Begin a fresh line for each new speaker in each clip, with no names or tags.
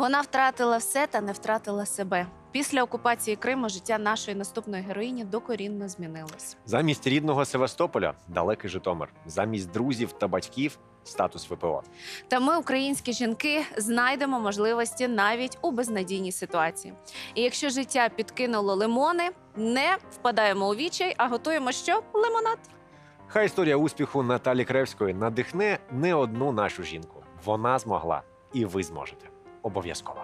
Вона втратила все та не втратила себе. Після окупації Криму життя нашої наступної героїні докорінно змінилось.
Замість рідного Севастополя далекий Житомир. Замість друзів та батьків статус ВПО.
Та ми, українські жінки, знайдемо можливості навіть у безнадійній ситуації. І якщо життя підкинуло лимони, не впадаємо у відчай, а готуємо що? Лимонад.
Хай історія успіху Наталі Кревської надихне не одну нашу жінку. Вона змогла, і ви зможете. Обов'язково.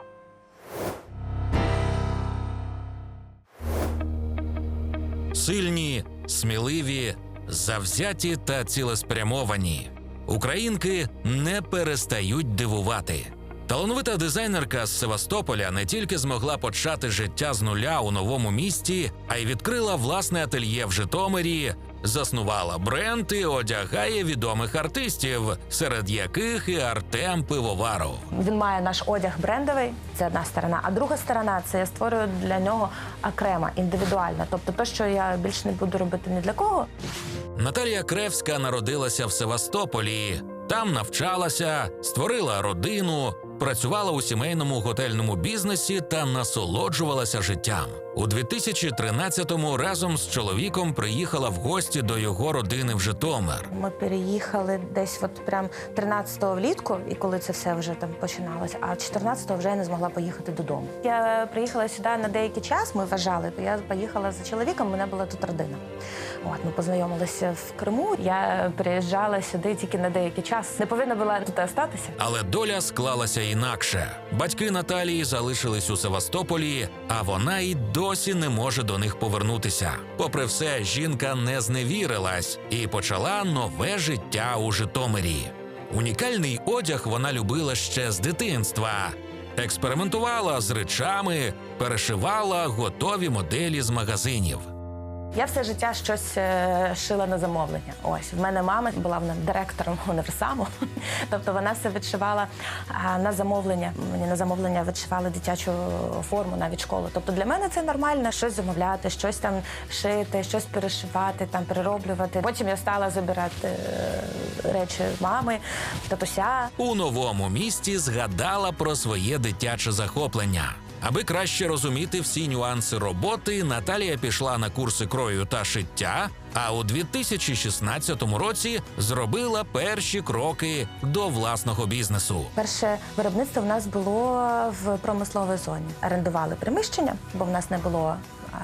Сильні, сміливі, завзяті та цілеспрямовані. Українки не перестають дивувати. Талановита дизайнерка з Севастополя не тільки змогла почати життя з нуля у новому місті, а й відкрила власне ательє в Житомирі, заснувала бренд і одягає відомих артистів, серед яких і Артем Пивоваров.
Він має наш одяг брендовий, це одна сторона. А друга сторона це я створюю для нього окремо, індивідуально. Тобто, те, що я більше не буду робити ні для кого,
Наталія Кревська народилася в Севастополі. Там навчалася, створила родину, працювала у сімейному готельному бізнесі та насолоджувалася життям. У 2013-му разом з чоловіком приїхала в гості до його родини в Житомир.
Ми переїхали десь, от прям 13-го влітку, і коли це все вже там починалося, а 14-го вже я не змогла поїхати додому. Я приїхала сюди на деякий час. Ми вважали. Я поїхала за чоловіком. У мене була тут родина. От ми познайомилися в Криму. Я приїжджала сюди тільки на деякий час. Не повинна була тут остатися.
Але доля склалася інакше. Батьки Наталії залишились у Севастополі, а вона й досі не може до них повернутися. Попри все, жінка не зневірилась і почала нове життя у Житомирі. Унікальний одяг вона любила ще з дитинства. Експериментувала з речами, перешивала готові моделі з магазинів.
Я все життя щось е, шила на замовлення. Ось в мене мама була вона директором універсаму, тобто вона все відшивала на замовлення. Мені на замовлення відшивали дитячу форму навіть школу. Тобто для мене це нормально щось замовляти, щось там шити, щось перешивати, там перероблювати. Потім я стала забирати е, речі мами, татуся.
У новому місті згадала про своє дитяче захоплення. Аби краще розуміти всі нюанси роботи, Наталія пішла на курси крою та шиття, а у 2016 році зробила перші кроки до власного бізнесу.
Перше виробництво в нас було в промисловій зоні. Орендували приміщення, бо в нас не було е,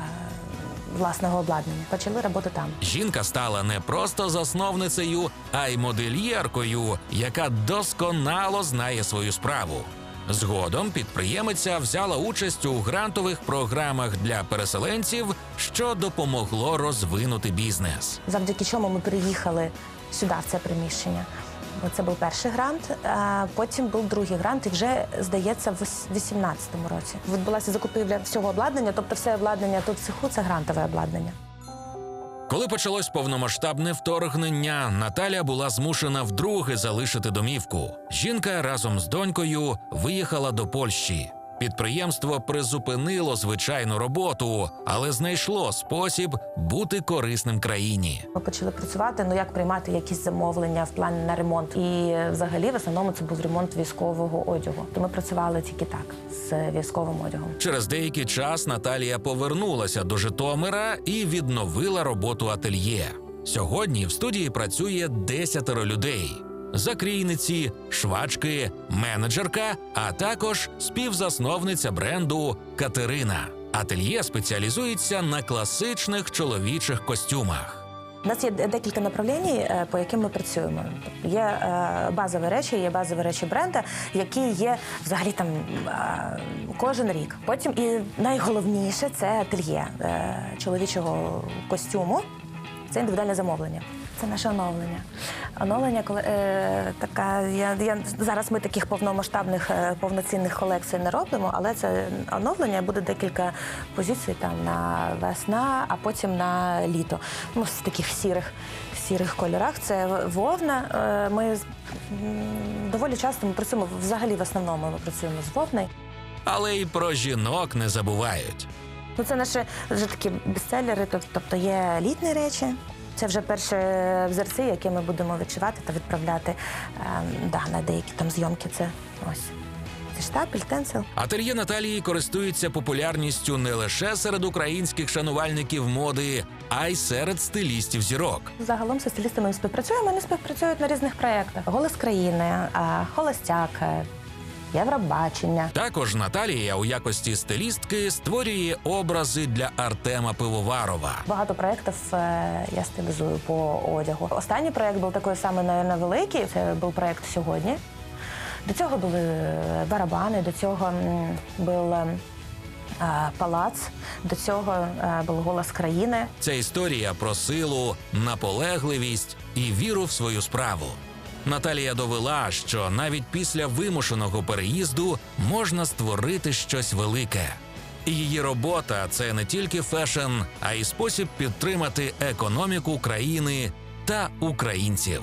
власного обладнання. Почали роботу там.
Жінка стала не просто засновницею, а й модельєркою, яка досконало знає свою справу. Згодом підприємиця взяла участь у грантових програмах для переселенців, що допомогло розвинути бізнес.
Завдяки чому ми приїхали сюди, в це приміщення. Це був перший грант, а потім був другий грант, і вже здається, в 2018 році відбулася закупівля всього обладнання, тобто все обладнання тут в цеху це грантове обладнання.
Коли почалось повномасштабне вторгнення, Наталя була змушена вдруге залишити домівку. Жінка разом з донькою виїхала до Польщі. Підприємство призупинило звичайну роботу, але знайшло спосіб бути корисним країні.
Ми почали працювати, ну як приймати якісь замовлення в плані на ремонт. І взагалі в основному це був ремонт військового одягу. То ми працювали тільки так з військовим одягом.
Через деякий час Наталія повернулася до Житомира і відновила роботу ательє. Сьогодні в студії працює десятеро людей: закрійниці, швачки, менеджерка, а також співзасновниця бренду Катерина. Ательє спеціалізується на класичних чоловічих костюмах.
У нас є декілька направлень, по яким ми працюємо. Є е, базові речі, є базові речі бренда, які є взагалі там е, кожен рік. Потім і найголовніше це ательє е, чоловічого костюму. Це індивідуальне замовлення. Це наше оновлення. Оновлення, коли е, така я, я зараз ми таких повномасштабних е, повноцінних колекцій не робимо, але це оновлення буде декілька позицій там на весна, а потім на літо. Ну, з таких сірих сірих кольорах. Це вовна. Е, Ми доволі часто ми працюємо взагалі в основному. Ми працюємо з вовною.
Але й про жінок не забувають.
Ну, це наші вже такі бестселери, тобто є літні речі. Це вже перші взірці, які ми будемо відшивати та відправляти ем, да, на деякі там зйомки. Це ось. Це штапель, тенцел.
Ательє Наталії користується популярністю не лише серед українських шанувальників моди, а й серед стилістів зірок.
Загалом зі стилістами ми співпрацюємо. Вони співпрацюють на різних проєктах: Голос країни, а, холостяк, е, Євробачення.
Також Наталія у якості стилістки створює образи для Артема Пивоварова.
Багато проєктів е, я стилізую по одягу. Останній проєкт був такий самий, мабуть, великий. Це був проєкт сьогодні. До цього були е, барабани, до цього був е, палац, до цього був голос країни.
Це історія про силу, наполегливість і віру в свою справу. Наталія довела, що навіть після вимушеного переїзду можна створити щось велике. Її робота це не тільки фешн, а й спосіб підтримати економіку країни та українців.